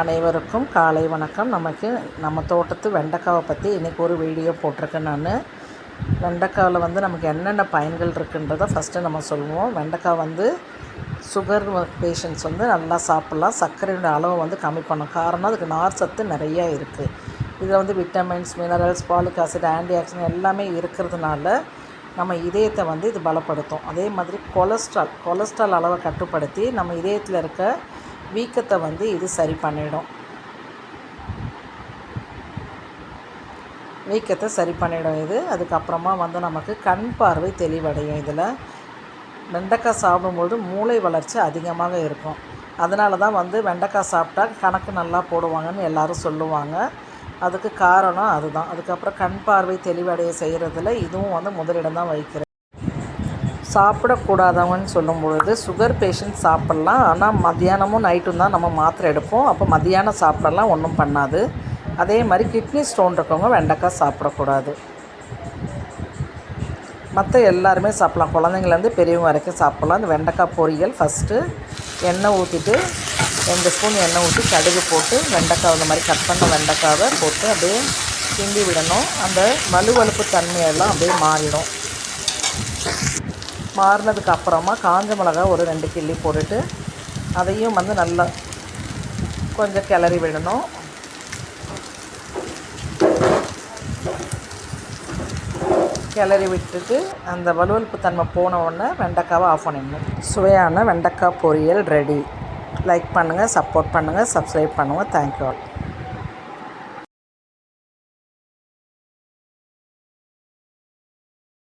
அனைவருக்கும் காலை வணக்கம். நமக்கு நம்ம தோட்டத்து வெண்டைக்காவை பற்றி இன்றைக்கி ஒரு வீடியோ போட்டிருக்கேன் நான். வெண்டைக்காவில் வந்து நமக்கு என்னென்ன பயன்கள் இருக்குன்றதை ஃபஸ்ட்டு நம்ம சொல்லுவோம் வெண்டைக்காய் வந்து சுகர் பேஷண்ட்ஸ் வந்து நல்லா சாப்பிட்லாம். சர்க்கரையோட அளவை வந்து கம்மி பண்ணும் காரணம் அதுக்கு நார் சத்து நிறையா இருக்குது இதில் வந்து vitamins minerals folic acid antioxidant எல்லாமே இருக்கிறதுனால நம்ம இதயத்தை வந்து இது பலப்படுத்தும். அதே மாதிரி கொலஸ்ட்ரால் கொலஸ்ட்ரால் அளவை கட்டுப்படுத்தி நம்ம இதயத்தில் இருக்க வீக்கத்தை வந்து இது சரி பண்ணிடும். வீக்கத்தை சரி பண்ணிடும் இது. அதுக்கப்புறமா வந்து நமக்கு கண் பார்வை தெளிவடையும் இதில். வெண்டைக்காய் சாப்பிடும்போது மூளை வளர்ச்சி அதிகமாக இருக்கும். அதனால தான் வந்து வெண்டைக்காய் சாப்பிட்டா கணக்கு நல்லா போடுவாங்கன்னு எல்லோரும் சொல்லுவாங்க. அதுக்கு காரணம் அதுதான். அதுக்கப்புறம் கண் பார்வை தெளிவடைய செய்கிறதுல இதுவும் வந்து முதலிடம் தான் வகிக்கிறது. சாப்பிடக்கூடாதவங்கன்னு சொல்லும் பொழுது சுகர் பேஷண்ட் சாப்பிட்லாம். ஆனால் மத்தியானமும் நைட்டும் தான் நம்ம மாத்திரை எடுப்போம். அப்போ மத்தியானம் சாப்பிடலாம் ஒன்றும் பண்ணாது. அதே மாதிரி கிட்னி ஸ்டோன் இருக்கவங்க வெண்டைக்காய் சாப்பிடக்கூடாது. மற்ற எல்லாருமே சாப்பிட்லாம். குழந்தைங்கலேருந்து பெரியவங்க வரைக்கும் சாப்பிட்லாம். இந்த வெண்டைக்காய் பொரியல் ஃபஸ்ட்டு எண்ணெய் ஊற்றிட்டு ரெண்டு ஸ்பூன் எண்ணெய் ஊற்றி கடுகு போட்டு வெண்டைக்காய் இந்த மாதிரி கட் பண்ண வெண்டைக்காவை போட்டு அப்படியே கிண்டி விடணும். அந்த வலுவழுப்பு தன்மையெல்லாம் அப்படியே மாறிடும். மாறினதுக்கு அப்புறமா காஞ்ச மிளகா ஒரு ரெண்டு கிள்ளி போட்டுட்டு அதையும் வந்து நல்லா கொஞ்சம் கிளறி விடணும். கிளறி விட்டுட்டு அந்த வலுவலுப்பு தன்மை போன உடனே வெண்டைக்காவை ஆஃப் பண்ணிடணும். சுவையான வெண்டைக்காய் பொரியல் ரெடி லைக் பண்ணுங்கள் சப்போர்ட் பண்ணுங்கள் சப்ஸ்கிரைப் பண்ணுங்கள் தேங்க்யூ ஆல்